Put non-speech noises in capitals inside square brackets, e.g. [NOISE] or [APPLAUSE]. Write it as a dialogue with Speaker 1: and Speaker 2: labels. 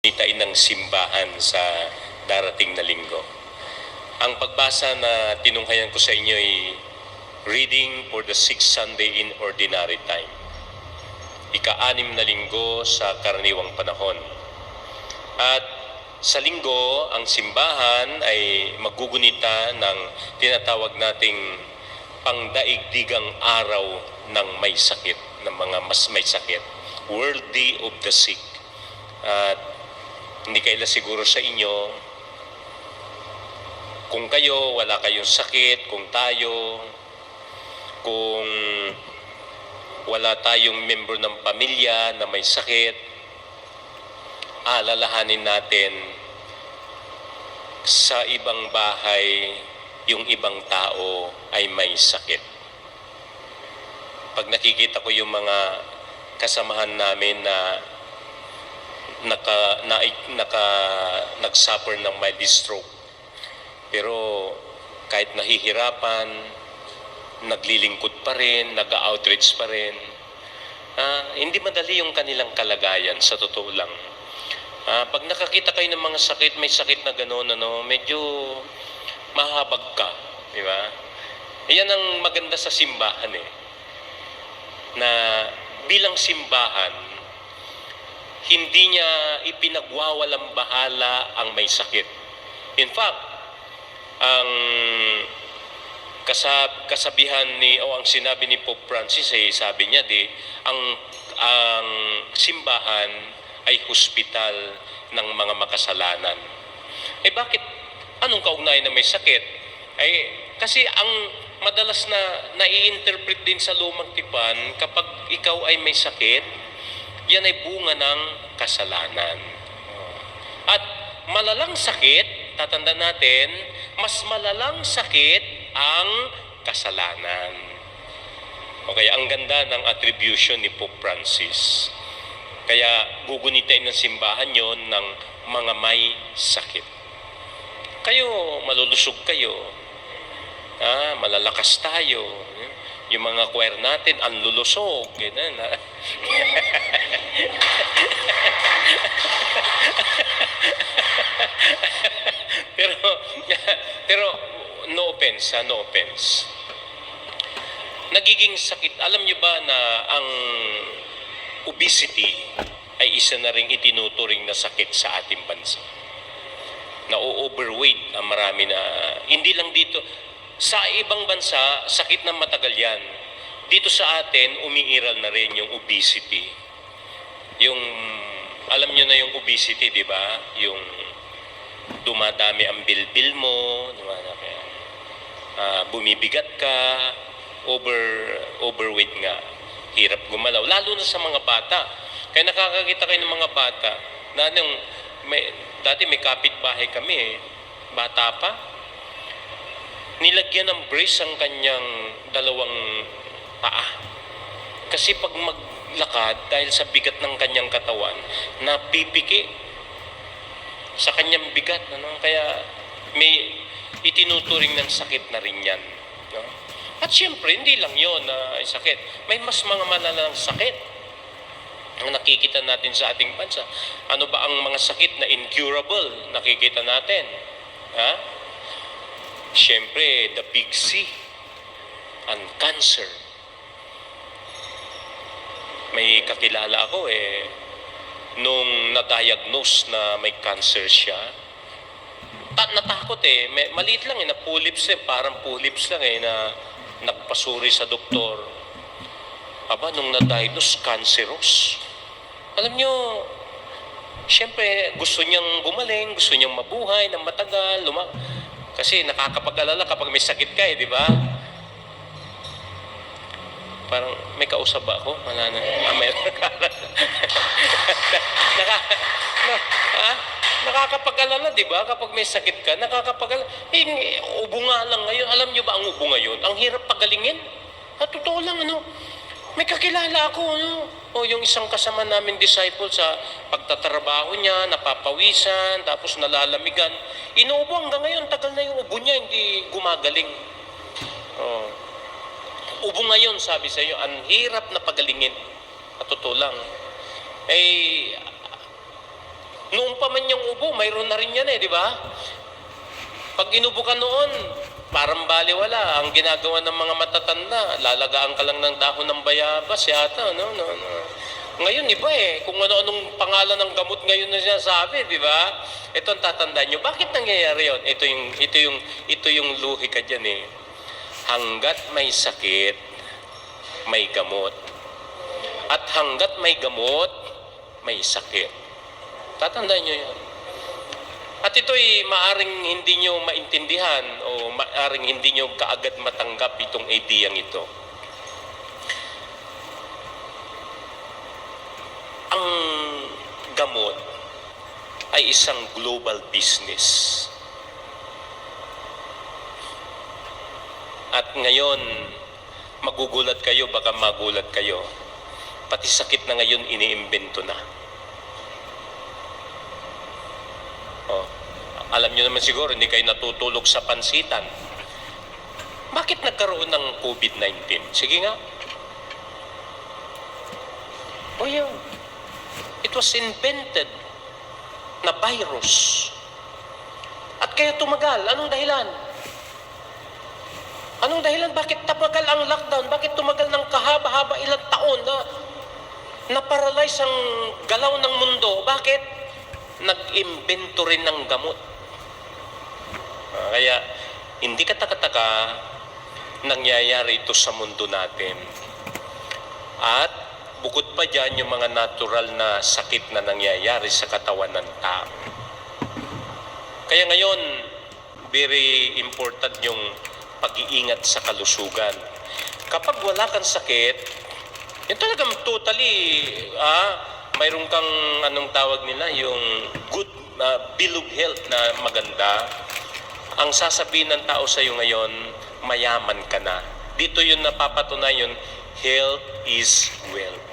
Speaker 1: nitain ng simbahan sa darating na linggo. Ang pagbasa na tinunghayan ko sa inyo ay reading for the sixth Sunday in Ordinary Time. Ika-anim na linggo sa karaniwang panahon. At sa linggo, ang simbahan ay magugunita ng tinatawag nating pangdaigdigang araw ng may sakit, ng mga mas may sakit. World Day of the Sick. At hindi kaila siguro sa inyo kung kayo wala kayong sakit, kung tayo, kung wala tayong member ng pamilya na may sakit, alalahanin natin sa ibang bahay yung ibang tao ay may sakit. Pag nakikita ko yung mga kasamahan namin na naka, na, naka, nag-suffer ng mild stroke. Pero kahit nahihirapan, naglilingkod pa rin, nag-outreach pa rin. Ah, hindi madali yung kanilang kalagayan sa totoo lang. Ah, pag nakakita kayo ng mga sakit, may sakit na gano'n, ano, medyo mahabag ka, di ba? Yan ang maganda sa simbahan eh. Na bilang simbahan, hindi niya ipinagwawalang bahala ang may sakit. In fact, ang kasab kasabihan ni o ang sinabi ni Pope Francis ay sabi niya di ang ang simbahan ay hospital ng mga makasalanan. Eh bakit anong kaugnayan na may sakit? Ay kasi ang madalas na nai-interpret din sa lumang tipan kapag ikaw ay may sakit, yan ay bunga ng kasalanan. At malalang sakit, tatanda natin, mas malalang sakit ang kasalanan. Okay, ang ganda ng attribution ni Pope Francis. Kaya gugunitain ng simbahan yon ng mga may sakit. Kayo, malulusog kayo. Ah, malalakas tayo. Yung mga choir natin, ang lulusog. Ganun, [LAUGHS] pero, pero, no offense, ha, no offense. Nagiging sakit. Alam niyo ba na ang obesity ay isa na ring itinuturing na sakit sa ating bansa? Na overweight ang marami na, hindi lang dito, sa ibang bansa, sakit na matagal yan. Dito sa atin, umiiral na rin yung obesity. Yung, alam nyo na yung obesity, di ba? Yung dumadami ang bilbil mo, dumadami, ah, bumibigat ka, over, overweight nga. Hirap gumalaw, lalo na sa mga bata. Kaya nakakakita kayo ng mga bata, na nung, may, dati may kapitbahay kami eh, bata pa, nilagyan ng brace ang kanyang dalawang paa. Kasi pag maglakad, dahil sa bigat ng kanyang katawan, napipiki sa kanyang bigat. Ano? Kaya may itinuturing ng sakit na rin yan. No? At siyempre, hindi lang yon na sakit. May mas mga malalang sakit ang nakikita natin sa ating bansa. Ano ba ang mga sakit na incurable nakikita natin? Ha? Siyempre, the big C, ang cancer. May kakilala ako eh, nung na-diagnose na may cancer siya, ta- natakot eh. May, maliit lang eh, na pulips eh, parang pulips lang eh, na nagpasuri sa doktor. Aba, nung na-diagnose, cancerous. Alam nyo, siyempre, gusto niyang gumaling, gusto niyang mabuhay ng matagal, luma- kasi nakakapag-alala kapag may sakit ka eh, di ba? Parang may kausap ba ako? Wala na. Ah, may [LAUGHS] Naka, na, ha? Nakakapag-alala, di ba? Kapag may sakit ka, nakakapag-alala. Eh, ubo nga lang ngayon. Alam nyo ba ang ubo ngayon? Ang hirap pagalingin. At totoo lang, ano? May kakilala ako, ano? O yung isang kasama namin disciple sa pagtatrabaho niya, napapawisan, tapos nalalamigan. Inuubo hanggang ngayon, tagal na yung ubo niya, hindi gumagaling. Oh. Ubo ngayon, sabi sa iyo, ang hirap na pagalingin. Totoo lang. Eh, Noong pa man yung ubo, mayroon na rin yan eh, di ba? Pag inubo ka noon, parang baliwala. Ang ginagawa ng mga matatanda, lalagaan ka lang ng dahon ng bayabas yata, no? no, no. Ngayon, iba eh. Kung ano-anong pangalan ng gamot ngayon na sinasabi, di ba? Ito ang tatandaan nyo. Bakit nangyayari yun? Ito yung, ito yung, ito yung luhi ka dyan eh. Hanggat may sakit, may gamot. At hanggat may gamot, may sakit. Tatandaan nyo yan. At ito'y maaring hindi nyo maintindihan o maaring hindi nyo kaagad matanggap itong ideyang ito. Ang gamot ay isang global business. At ngayon, magugulat kayo, baka magulat kayo. Pati sakit na ngayon iniimbento na. Alam nyo naman siguro, hindi kayo natutulog sa pansitan. Bakit nagkaroon ng COVID-19? Sige nga. O yun. It was invented na virus. At kaya tumagal. Anong dahilan? Anong dahilan? Bakit tumagal ang lockdown? Bakit tumagal ng kahaba-haba ilang taon na na-paralyze ang galaw ng mundo? Bakit? Nag-imbento rin ng gamot. Ah, Kaya, hindi katakataka nangyayari ito sa mundo natin. At bukod pa dyan yung mga natural na sakit na nangyayari sa katawan ng tao. Kaya ngayon, very important yung pag-iingat sa kalusugan. Kapag wala kang sakit, yun talagang totally, ah, mayroon kang anong tawag nila, yung good uh, bill of health na maganda. Ang sasabihin ng tao sa iyo ngayon, mayaman ka na. Dito yun napapatunayan, health is wealth.